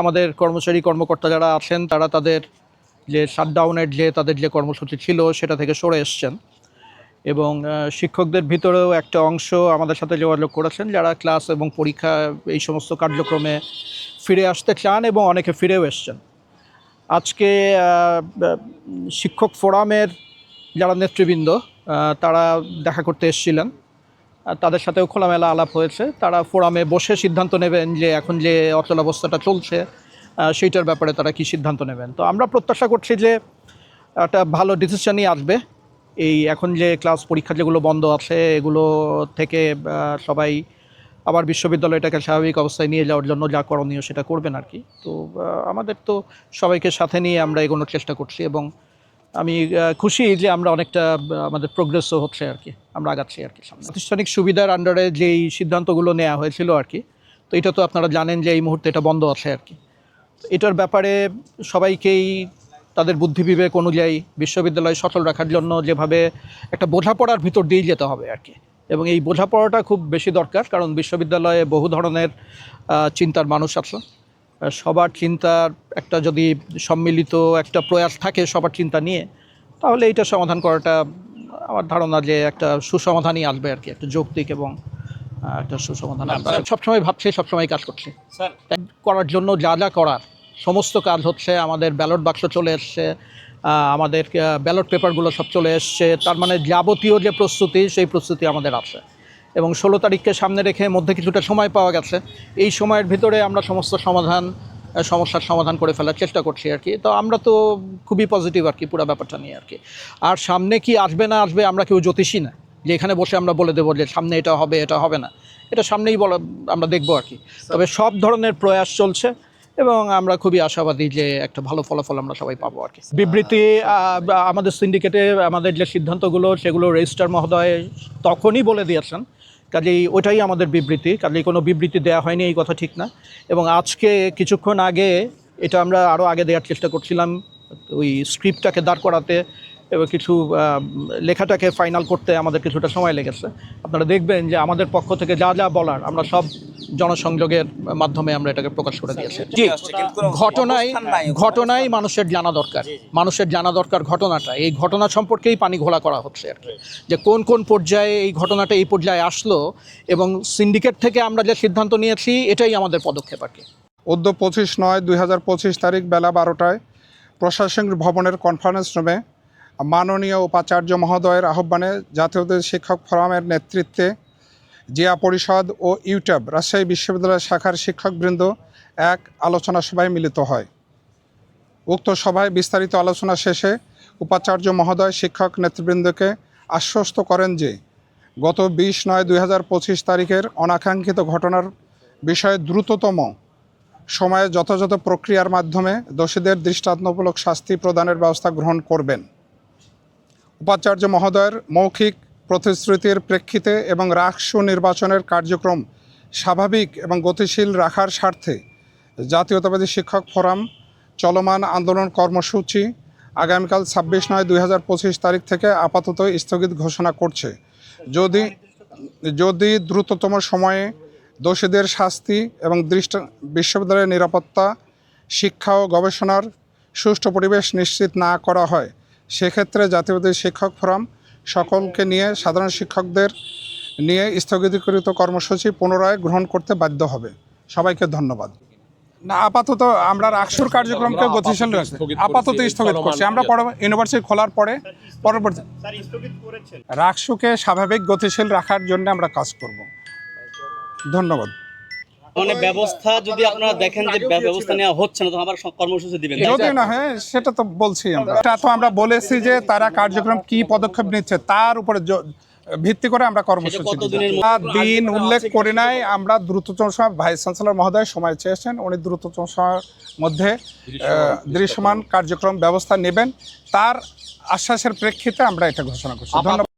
আমাদের কর্মচারী, কর্মকর্তা যারা আছেন, তারা তাদের যে শাটডাউনের যে তাদের যে কর্মসূচি ছিল, সেটা থেকে সরে এসছেন। এবং শিক্ষকদের ভিতরেও একটা অংশ আমাদের সাথে যোগাযোগ করেছেন, যারা ক্লাস এবং পরীক্ষা, এই সমস্ত কার্যক্রমে ফিরে আসতে চান এবং অনেকে ফিরেও এসছেন। আজকে শিক্ষক ফোরামের যারা নেতৃবৃন্দ তারা দেখা করতে এসেছিলেন। তাদের সাথেও খোলামেলা আলাপ হয়েছে। তারা ফোরামে বসে সিদ্ধান্ত নেবেন যে এখন যে অচল অবস্থাটা চলছে সেইটার ব্যাপারে তারা কি সিদ্ধান্ত নেবেন। তো আমরা প্রত্যাশা করছি যে একটা ভালো ডিসিশনই আসবে। এই এখন যে ক্লাস পরীক্ষা যেগুলো বন্ধ আছে, এগুলো থেকে সবাই আবার বিশ্ববিদ্যালয়টাকে স্বাভাবিক অবস্থায় নিয়ে যাওয়ার জন্য যা করণীয় সেটা করবেন আর কি। তো আমাদের তো সবাইকে সাথে নিয়ে আমরা এগোনোর চেষ্টা করছি এবং আমি খুশি যে আমরা অনেকটা আমাদের প্রোগ্রেসও হচ্ছে আর কি। আমরা আগাচ্ছি আর কি প্রাতিষ্ঠানিক সুবিধার আন্ডারে যেই সিদ্ধান্তগুলো নেওয়া হয়েছিল আর কি, তো এটা তো আপনারা জানেন যে এই মুহূর্তে এটা বন্ধ আছে আর কি। এটার ব্যাপারে সবাইকেই তাদের বুদ্ধি বিবেক অনুযায়ী বিশ্ববিদ্যালয় সচল রাখার জন্য যেভাবে একটা বোঝাপড়ার ভিতর দিয়ে যেতে হবে আর কি। এবং এই বোঝাপড়াটা খুব বেশি দরকার, কারণ বিশ্ববিদ্যালয়ে বহু ধরনের চিন্তার মানুষ আছে। সবার চিন্তার একটা যদি সম্মিলিত একটা প্রয়াস থাকে সবার চিন্তা নিয়ে তাহলে এইটা সমাধান করাটা আমার ধারণা যে একটা সুসমাধানই আসবে আর কি একটা যৌক্তিক এবং একটা সুসমাধান আসবে। সবসময় ভাবছে সবসময় কাজ করছে। করার জন্য যা যা করার সমস্ত কাজ হচ্ছে আমাদের ব্যালট বাক্স চলে এসছে আমাদের ব্যালট পেপারগুলো সব চলে এসছে তার মানে যাবতীয় যে প্রস্তুতি সেই প্রস্তুতি আমাদের আছে। এবং ষোলো তারিখকে সামনে রেখে মধ্যে কিছুটা সময় পাওয়া গেছে। এই সময়ের ভিতরে আমরা সমস্ত সমাধান সমস্যার সমাধান করে ফেলার চেষ্টা করছি আর কি। তো আমরা তো খুবই পজিটিভ আর কি পুরো ব্যাপারটা নিয়ে আর কি। আর সামনে কি আসবে না আসবে আমরা কেউ জ্যোতিষী না। যে এখানে বসে আমরা বলে দেবো যে সামনে এটা হবে এটা হবে না। এটা সামনেই বলা, আমরা দেখব আর কি। তবে সব ধরনের প্রয়াস চলছে এবং আমরা খুবই আশাবাদী যে একটা ভালো ফলাফল আমরা সবাই পাবো আর কি। বিবৃতি আমাদের সিন্ডিকেটে আমাদের যে সিদ্ধান্তগুলো, সেগুলো রেজিস্টার মহোদয় তখনই বলে দিয়েছেন। কাজেই ওটাই আমাদের বিবৃতি। কাজেই কোনো বিবৃতি দেয়া হয়নি, এই কথা ঠিক না। এবং আজকে কিছুক্ষণ আগে এটা আমরা আরও আগে দেওয়ার চেষ্টা করছিলাম, ওই স্ক্রিপ্টটাকে দাঁড় করাতে এবং কিছু লেখাটাকে ফাইনাল করতে আমাদের কিছুটা সময় লেগেছে। আপনারা দেখবেন যে আমাদের পক্ষ থেকে যা যা বলার, আমরা সব জনসংযোগের মাধ্যমে আমরা এটাকে প্রকাশ করে দিয়েছি। জি। ঘটনায় ঘটনায় মানুষের জানা দরকার। মানুষের জানা দরকার ঘটনাটা। এই ঘটনা সম্পর্কেই পানি ঘোলা করা হচ্ছে আর কি। যে কোন কোন পর্যায়ে এই ঘটনাটা এই পর্যায়ে আসলো এবং সিন্ডিকেট থেকে আমরা যে সিদ্ধান্ত নিয়েছি এটাই আমাদের পদক্ষেপ আর কি। অদ্য পঁচিশ নয় দুই হাজার পঁচিশ তারিখ বেলা বারোটায় প্রশাসনিক ভবনের কনফারেন্স রুমে মাননীয় উপাচার্য মহোদয়ের আহ্বানে জাতীয় শিক্ষক ফোরামের নেতৃত্বে জিয়া পরিষদ ও ইউটিউব রাজশাহী বিশ্ববিদ্যালয় শাখার শিক্ষকবৃন্দ এক আলোচনা সভায় মিলিত হয়। উক্ত সভায় বিস্তারিত আলোচনা শেষে উপাচার্য মহোদয় শিক্ষক নেতৃবৃন্দকে আশ্বস্ত করেন যে, গত বিশ নয় দুই তারিখের অনাকাঙ্ক্ষিত ঘটনার বিষয়ে দ্রুততম সময়ে যথাযথ প্রক্রিয়ার মাধ্যমে দোষীদের দৃষ্টান্তমূলক শাস্তি প্রদানের ব্যবস্থা গ্রহণ করবেন। উপাচার্য মহোদয়ের মৌখিক প্রতিশ্রুতির প্রেক্ষিতে এবং রাকসু নির্বাচনের কার্যক্রম স্বাভাবিক এবং গতিশীল রাখার স্বার্থে জাতীয়তাবাদী শিক্ষক ফোরাম চলমান আন্দোলন কর্মসূচি আগামীকাল ছাব্বিশ নয় দুই তারিখ থেকে আপাতত স্থগিত ঘোষণা করছে। যদি যদি দ্রুততম সময়ে দোষীদের শাস্তি এবং দৃষ্ট বিশ্ববিদ্যালয়ের নিরাপত্তা, শিক্ষা ও গবেষণার সুষ্ঠু পরিবেশ নিশ্চিত না করা হয়, সেক্ষেত্রে জাতীয়বাদী শিক্ষক ফোরাম সকলকে নিয়ে সাধারণ শিক্ষকদের নিয়ে স্থগিতকৃত কর্মসূচি পুনরায় গ্রহণ করতে বাধ্য হবে। সবাইকে ধন্যবাদ। না আপাতত আমরা রাকসুর কার্যক্রমকে গতিশীল রাখছি। আপাতত স্থগিত করছি। আমরা ইউনিভার্সিটি খোলার পরে পরবর্তী রাকসুকে স্বাভাবিক গতিশীল রাখার জন্য আমরা কাজ করব। ধন্যবাদ। মানে ব্যবস্থা যদি আপনারা দেখেন যে ব্যবস্থা নেওয়া হচ্ছে না তো আবার কর্মসূচি দিবেন। যদি না হয় সেটা তো বলছি আমরা। এটা তো আমরা বলেছি যে তারা কার্যক্রম কি পদক্ষেপ নিচ্ছে তার উপরে ভিত্তি করে আমরা কর্মসূচি দিন উল্লেখ করি নাই আমরা দ্রুততম সময় ভাইস চ্যান্সেলর মহোদয় সময় চেয়েছেন উনি দ্রুততম সময়ের মধ্যে দৃশ্যমান কার্যক্রম। ব্যবস্থা নেবেন। তার আশ্বাসের প্রেক্ষিতে আমরা এটা ঘোষণা করছি। ধন্যবাদ।